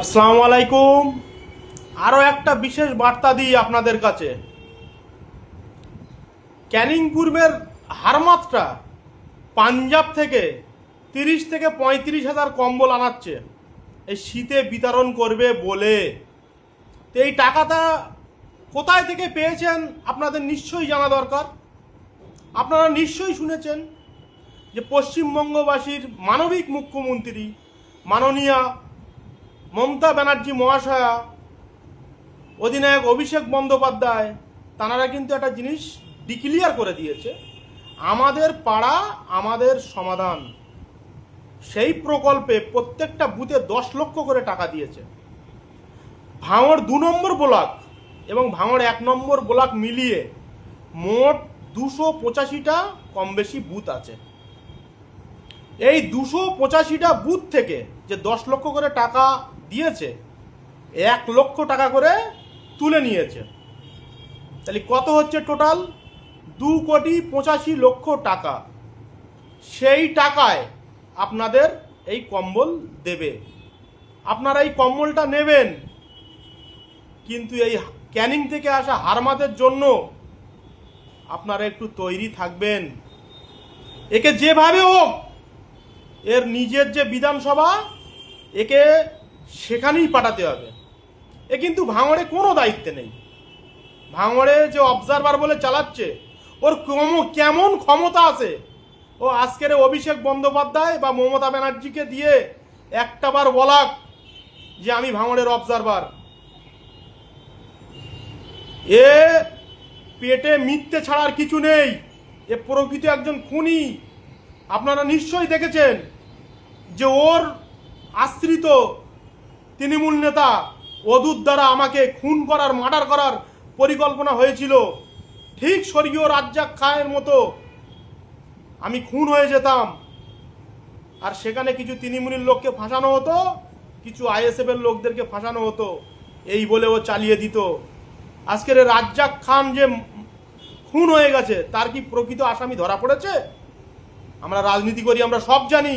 আসসালামু আলাইকুম। আরও একটা বিশেষ বার্তা দিই আপনাদের কাছে। ক্যানিং পূর্বের হারমাত্রা পাঞ্জাব থেকে তিরিশ থেকে পঁয়ত্রিশ হাজার কম্বল আনাচ্ছে। এই শীতে বিতরণ করবে বলে। তো এই টাকাটা কোথায় থেকে পেয়েছেন আপনাদের নিশ্চয়ই জানা দরকার। আপনারা নিশ্চয়ই শুনেছেন যে পশ্চিমবঙ্গবাসীর মানবিক মুখ্যমন্ত্রী মাননীয়া মমতা ব্যানার্জি মহাশয়া, অধিনায়ক অভিষেক বন্দ্যোপাধ্যায়, তাঁরা কিন্তু একটা জিনিস ডিক্লিয়ার করে দিয়েছে, আমাদের পাড়া, আমাদের সমাধান। সেই প্রকল্পে প্রত্যেকটা বুথে দশ লক্ষ করে টাকা দিয়েছে। ভাঙড় দু নম্বর ব্লক এবং ভাঙড় এক নম্বর ব্লক মিলিয়ে মোট দুশো পঁচাশিটা কম বেশি বুথ আছে। এই দুশো পঁচাশিটা বুথ থেকে যে দশ লক্ষ করে টাকা দিয়েছে, এক লক্ষ টাকা করে তুলে নিয়েছে। তাহলে কত হচ্ছে টোটাল দু কোটি পঁচাশি লক্ষ টাকা। সেই টাকায় আপনাদের এই কম্বল দেবে। আপনারা এই কম্বলটা নেবেন, কিন্তু এই ক্যানিং থেকে আসা হারমাদের জন্য আপনারা একটু তৈরি থাকবেন। একে যেভাবে হোক, এর নিজের যে বিধানসভা, একে সেখানেই পাঠাতে হবে। এ কিন্তু ভাঙড়ে কোনো দায়িত্বে নেই। ভাঙড়ে যে অবজারভার বলে চালাচ্ছে, ওর কম- কেমন ক্ষমতা আছে? ও আজকের অভিষেক বন্দ্যোপাধ্যায় বা মমতা ব্যানার্জিকে দিয়ে একটাবার বলাক যে আমি ভাঙড়ের অবজারভার এ পেটে মিথ্যে ছাড়ার কিছু নেই। এ প্রকৃত একজন খুনি। আপনারা নিশ্চয়ই দেখেছেন যে ওর আশ্রিত তৃণমূল নেতা অদূত দ্বারা আমাকে খুন করার, মার্ডার করার পরিকল্পনা হয়েছিল। ঠিক স্বর্গীয় রাজ্জাক খায়ের মতো আমি খুন হয়ে যেতাম। আর সেখানে কিছু তৃণমূলের লোককে ফাঁসানো হতো, কিছু আইএসএফ এর লোকদেরকে ফাঁসানো হতো। এই বলে ও চালিয়ে দিত। আজকের রাজ্জাক খান যে খুন হয়ে গেছে, তার কি প্রকৃত আসামি ধরা পড়েছে? আমরা রাজনীতি করি, আমরা সব জানি।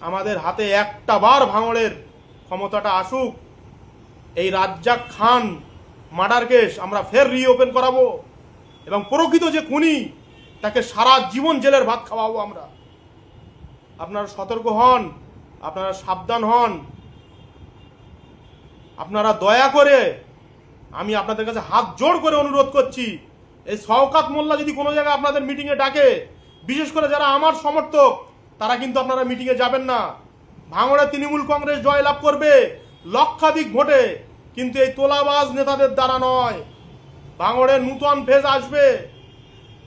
আমাদের হাতে একটা বার ভাঙড়ের ক্ষমতাটা আসুক। এই রাজ্জাক খান মার্ডার কেস আমরা ফের রিওপেন করাবো এবং প্রকৃত যে খুনি, তাকে সারা জীবন জেলের ভাত খাওয়াবো আমরা। আপনারা সতর্ক হন, আপনারা সাবধান হন। আপনারা দয়া করে, আমি আপনাদের কাছে হাত জোড় করে অনুরোধ করছি, এই শওকাত মোল্লা যদি কোনো জায়গায় আপনাদের মিটিংয়ে ডাকে, বিশেষ করে যারা আমার সমর্থক তারা কিন্তু আপনারা মিটিংয়ে যাবেন না। ভাঙড়ে তৃণমূল কংগ্রেস জয়লাভ করবে, লক্ষাধিক ভোটে, কিন্তু এই তোলাবাজ নেতাদের দ্বারা নয়। ভাঙড়ে নূতন ফেজ আসবে।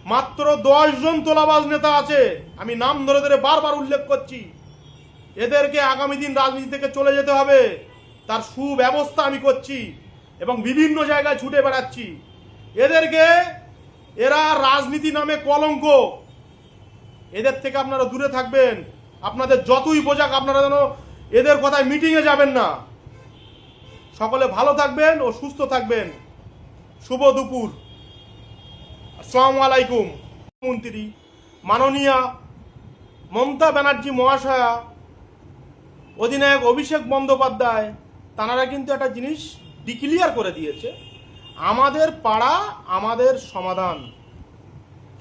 মাত্র দশ জন তোলাবাজ নেতা আছে, আমি নাম ধরে ধরে বারবার উল্লেখ করছি। এদেরকে আগামী দিন রাজনীতি থেকে চলে যেতে হবে, তার সুব্যবস্থা আমি করছি এবং বিভিন্ন জায়গায় ছুটে বেড়াচ্ছি। এদেরকে, এরা রাজনীতি নামে কলঙ্ক। এদের থেকে আপনারা দূরে থাকবেন। আপনাদের যতই বোঝাক, আপনারা যেন এদের কথায় মিটিংয়ে যাবেন না। সকলে ভালো থাকবেন ও সুস্থ থাকবেন। শুভ দুপুর। আসসালামু আলাইকুম। মন্ত্রী, মাননীয়া মমতা ব্যানার্জি মহাশয়া, অধিনায়ক অভিষেক বন্দ্যোপাধ্যায়, তাঁরা কিন্তু একটা জিনিস ডিক্লিয়ার করে দিয়েছে। আমাদের পাড়া, আমাদের সমাধান।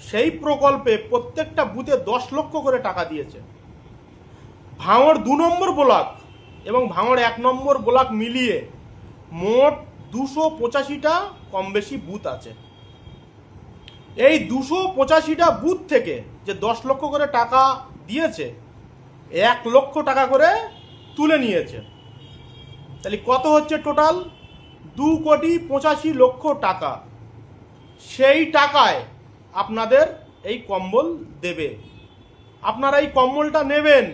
সেই প্রকল্পে প্রত্যেকটা বুথে দশ লক্ষ করে টাকা দিয়েছে। ভাঙড় দু নম্বর ব্লক এবং ভাঙড় এক নম্বর ব্লক মিলিয়ে মোট দুশো পঁচাশিটা কম বেশি বুথ আছে। এই দুশো পঁচাশিটা বুথ থেকে যে দশ লক্ষ করে টাকা দিয়েছে, এক লক্ষ টাকা করে তুলে নিয়েছে। তাহলে কত হচ্ছে টোটাল? দু কোটি পঁচাশি লক্ষ টাকা। সেই টাকায় আপনাদের এই কম্বল দেবে। আপনারা এই কম্বলটা নেবেন,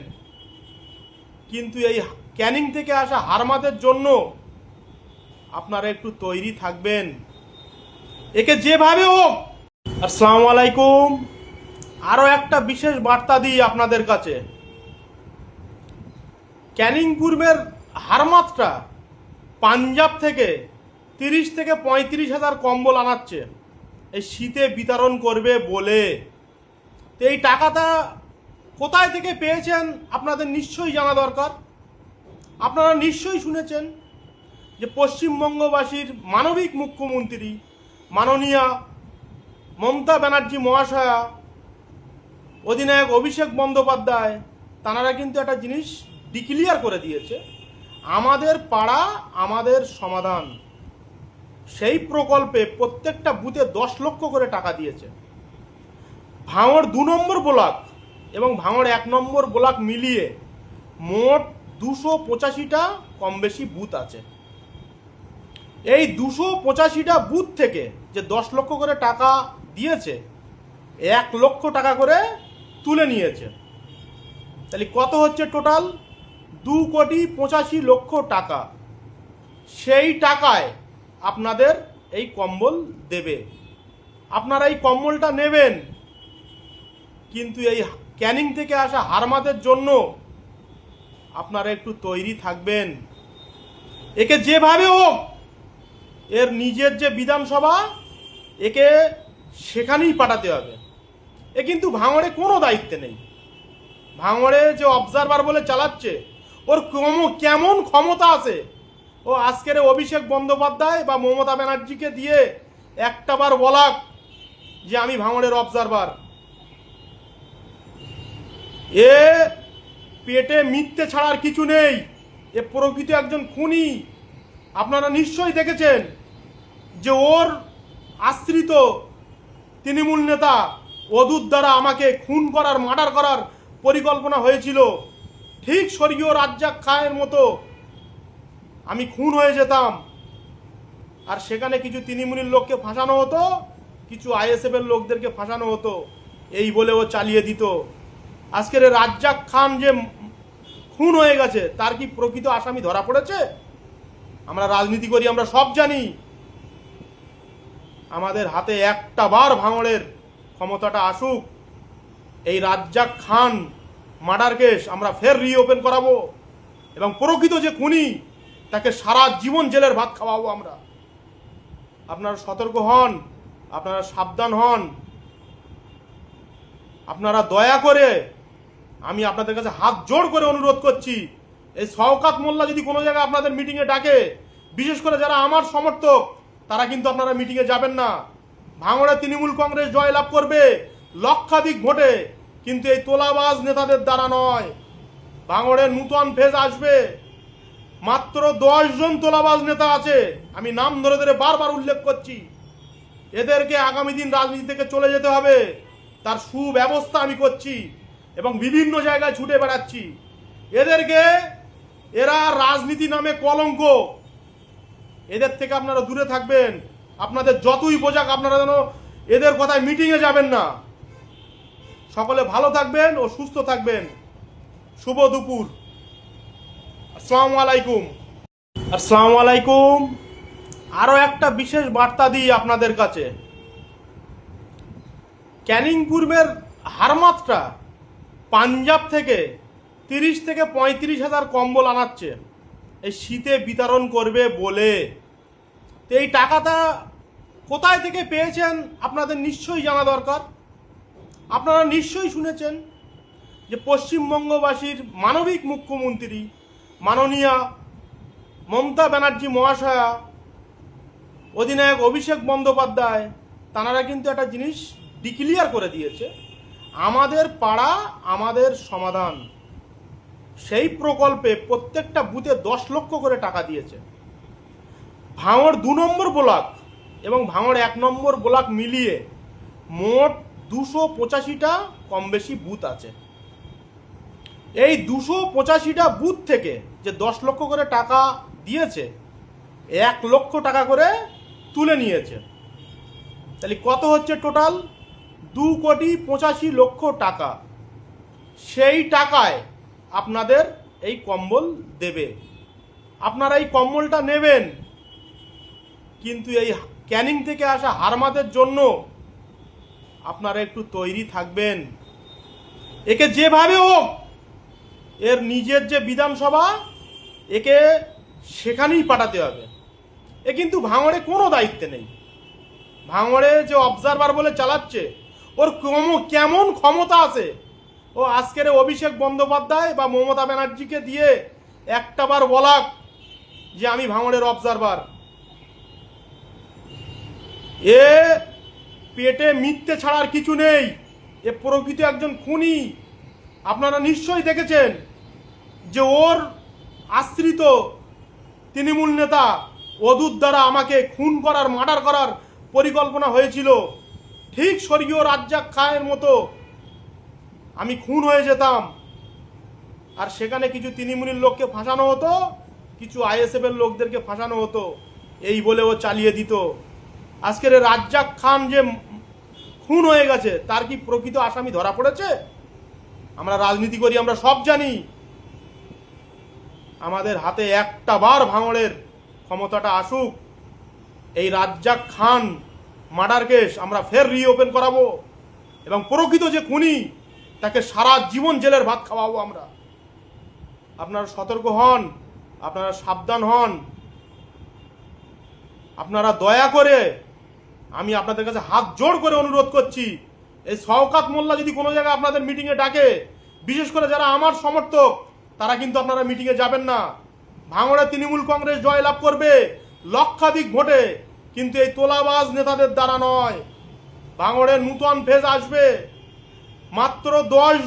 কিন্তু এই ক্যানিং থেকে আসা হারমাদের জন্য আপনারা একটু তৈরি থাকবেন। একে যেভাবে হোক। আসসালামু আলাইকুম। আরও একটা বিশেষ বার্তা দিই আপনাদের কাছে। ক্যানিং পূর্বের হারমাত্রা পাঞ্জাব থেকে তিরিশ থেকে পঁয়ত্রিশ হাজার কম্বল আনাচ্ছে। এই শীতে বিতরণ করবে বলে। তো এই টাকাটা কোথায় থেকে পেয়েছেন? আপনাদের নিশ্চয়ই জানা দরকার। আপনারা নিশ্চয়ই শুনেছেন যে পশ্চিমবঙ্গবাসীর মানবিক মুখ্যমন্ত্রী মাননীয়া মমতা ব্যানার্জি মহাশয়া, অধিনায়ক অভিষেক বন্দ্যোপাধ্যায়, তাঁরা কিন্তু একটা জিনিস ডিক্লিয়ার করে দিয়েছে। আমাদের পাড়া, আমাদের সমাধান। সেই প্রকল্পে প্রত্যেকটা বুথে দশ লক্ষ করে টাকা দিয়েছে। ভাঙড় দু নম্বর ব্লক এবং ভাঙড় এক নম্বর ব্লক মিলিয়ে মোট দুশো পঁচাশিটা কম বেশি বুথ আছে। এই দুশো পঁচাশিটা বুথ থেকে যে দশ লক্ষ করে টাকা দিয়েছে, এক লক্ষ টাকা করে তুলে নিয়েছে। তাহলে কত হচ্ছে টোটাল? দু কোটি পঁচাশি লক্ষ টাকা। সেই টাকায় আপনাদের এই কম্বল দেবে। আপনারা এই কম্বলটা নেবেন, কিন্তু এই ক্যানিং থেকে আসা হারমাদের জন্য আপনারা একটু তৈরি থাকবেন। একে যেভাবে হোক, এর নিজের যে বিধানসভা, একে সেখানেই পাঠাতে হবে। এ কিন্তু ভাঙড়ে কোনো দায়িত্বে নেই। ভাঙড়ে যে অবজারভার বলে চালাচ্ছে, ওর কম- কেমন ক্ষমতা আছে ও আজকের অভিষেক বন্দ্যোপাধ্যায় বা মমতা ব্যানার্জিকে দিয়ে একটাবার বলাক যে আমি ভাঙড়ের অবজারভার এ পেটে মিথ্যে ছাড়ার কিছু নেই। এ প্রকৃত একজন খুনি। আপনারা নিশ্চয়ই দেখেছেন যে ওর আশ্রিত তৃণমূল নেতা অদূত দ্বারা আমাকে খুন করার, মার্ডার করার পরিকল্পনা হয়েছিল। ঠিক স্বর্গীয় রাজ্জাক খায়ের মতো আমি খুন হয়ে যেতাম। আর সেখানে কিছু তৃণমূলের লোককে ফাঁসানো হতো, কিছু আইএসএফ এর লোকদেরকে ফাঁসানো হতো। এই বলে ও চালিয়ে দিত। আজকের রাজ্জাক খান যে খুন হয়ে গেছে, তার কি প্রকৃত আসামি ধরা পড়েছে? আমরা রাজনীতি করি, আমরা সব জানি। আমাদের হাতে একটা বার ভাঙড়ের ক্ষমতাটা আসুক। এই রাজ্জাক খান মার্ডার কেস আমরা ফের রিওপেন করাবো। এবং প্রকৃত যে খুনি তাকে সারা জীবন জেলের ভাত খাওয়াবো আমরা। আপনারা সতর্ক হন, আপনারা সাবধান হন। আপনারা দয়া করে, আমি আপনাদের কাছে হাত জোড় করে অনুরোধ করছি, এই শওকাত মোল্লা যদি কোনো জায়গায় আপনাদের মিটিংয়ে ডাকে, বিশেষ করে যারা আমার সমর্থক, তারা কিন্তু আপনারা মিটিংয়ে যাবেন না। ভাঙড়ে তৃণমূল কংগ্রেস জয়লাভ করবে, লক্ষাধিক ভোটে, কিন্তু এই তোলাবাজ নেতাদের দ্বারা নয়। ভাঙড়ে নূতন ফেজ আসবে। মাত্র দশ জন তোলাবাজ নেতা আছে। আমি নাম ধরে ধরে বারবার উল্লেখ করছি। এদেরকে আগামী দিন রাজনীতি থেকে চলে যেতে হবে। তার সুব্যবস্থা আমি করছি এবং বিভিন্ন জায়গায় ছুটে বেড়াচ্ছি। এদেরকে এরা রাজনীতি নামে কলঙ্ক। এদের থেকে আপনারা দূরে থাকবেন। আপনাদের যতই বোঝাক আপনারা যেন এদের কথায় মিটিংয়ে যাবেন না। সকলে ভালো থাকবেন ও সুস্থ থাকবেন। শুভ দুপুর। আসসালামু আলাইকুম। আসসালামু আলাইকুম। আরও একটা বিশেষ বার্তা দিই আপনাদের কাছে। ক্যানিং পূর্বের হারমাত্রা পাঞ্জাব থেকে তিরিশ থেকে পঁয়ত্রিশ হাজার কম্বল আনাচ্ছে। এই শীতে বিতরণ করবে বলে। তো এই টাকাটা কোথায় থেকে পেয়েছেন আপনাদের নিশ্চয়ই জানা দরকার। আপনারা নিশ্চয়ই শুনেছেন যে পশ্চিমবঙ্গবাসীর মানবিক মুখ্যমন্ত্রী মাননীয়া মমতা ব্যানার্জি মহাশয়া, অধিনায়ক অভিষেক বন্দ্যোপাধ্যায়, তাঁরা কিন্তু একটা জিনিস ডিক্লিয়ার করে দিয়েছে। আমাদের পাড়া, আমাদের সমাধান। সেই প্রকল্পে প্রত্যেকটা বুথে দশ লক্ষ করে টাকা দিয়েছে। ভাঙড় দু নম্বর ব্লক এবং ভাঙড় এক নম্বর ব্লক মিলিয়ে মোট দুশো পঁচাশিটা কম বেশি বুথ আছে। এই দুশো পঁচাশিটা বুথ থেকে যে দশ লক্ষ করে টাকা দিয়েছে, এক লক্ষ টাকা করে তুলে নিয়েছে। তাহলে কত হচ্ছে টোটাল? দু কোটি পঁচাশি লক্ষ টাকা। সেই টাকায় আপনাদের এই কম্বল দেবে। আপনারা এই কম্বলটা নেবেন, কিন্তু এই ক্যানিং থেকে আসা হারমাদের জন্য আপনারা একটু তৈরি থাকবেন। একে যেভাবে হোক এর নিজের যে বিধানসভা, একে সেখানেই পাঠাতে হবে। এ কিন্তু ভাঙড়ে কোনো দায়িত্বে নেই। ভাঙড়ে যে অবজারভার বলে চালাচ্ছে, ওর কম- কেমন ক্ষমতা আছে? ও আজকের অভিষেক বন্দ্যোপাধ্যায় বা মমতা ব্যানার্জিকে দিয়ে একটাবার বলাক যে আমি ভাঙড়ের অবজারভার এ পেটে মিথ্যে ছাড়ার কিছু নেই। এ প্রকৃত একজন খুনি। আপনারা নিশ্চয়ই দেখেছেন যে ওর আশ্রিত তৃণমূল নেতা অদূত দ্বারা আমাকে খুন করার, মার্ডার করার পরিকল্পনা হয়েছিল, ঠিক স্বর্গীয় রাজ্জাক খায়ের মতো আমি খুন হয়ে যেতাম। আর সেখানে কিছু তৃণমূলের লোককে ফাঁসানো হতো, কিছু আইএসএফ এর লোকদেরকে ফাঁসানো হতো, এই বলে ও চালিয়ে দিত। আজকের রাজ্জাক খান যে খুন হয়ে গেছে, তার কি প্রকৃত আসামি ধরা পড়েছে? আমরা রাজনীতি করি, আমরা সব জানি। আমাদের হাতে একটা বার ভাঙড়ের ক্ষমতাটা আসুক, এই রাজ্জাক খান মার্ডার কেস আমরা ফের রিওপেন করাবো এবং প্রকৃত যে খুনি, তাকে সারা জীবন জেলের ভাত খাওয়াবো আমরা। আপনারা সতর্ক হন, আপনারা সাবধান হন। আপনারা দয়া করে, আমি আপনাদের কাছে হাত জোড় করে অনুরোধ করছি, এই শওকাত মোল্লা যদি কোনো জায়গায় আপনাদের মিটিংয়ে ডাকে, বিশেষ করে যারা আমার সমর্থক তারা কিন্তু আপনারা মিটিংয়ে যাবেন না। ভাঙড়ে তৃণমূল কংগ্রেস জয়লাভ করবে লক্ষাধিক ভোটে, কিন্তু এই তোলাবাজ নেতাদের দ্বারা নয়। ভাঙড়ে নূতন ফেজ আসবে। মাত্র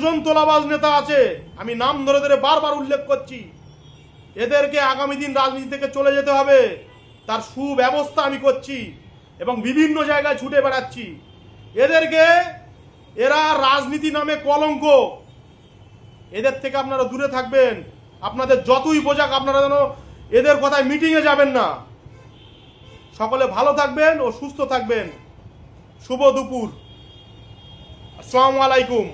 জন তোলাবাজ নেতা আছে। আমি নাম ধরে ধরে বারবার উল্লেখ করছি। এদেরকে আগামী দিন রাজনীতি থেকে চলে যেতে হবে। তার সুব্যবস্থা আমি করছি এবং বিভিন্ন জায়গায় ছুটে বেড়াচ্ছি। এদেরকে এরা রাজনীতি নামে কলঙ্ক। এদের থেকে আপনারা দূরে থাকবেন। আপনাদের যতই বোঝাক, আপনারা যেন এদের কথায় মিটিংয়ে যাবেন না। সকলে ভালো থাকবেন ও সুস্থ থাকবেন। শুভ দুপুর। আসসালামু আলাইকুম।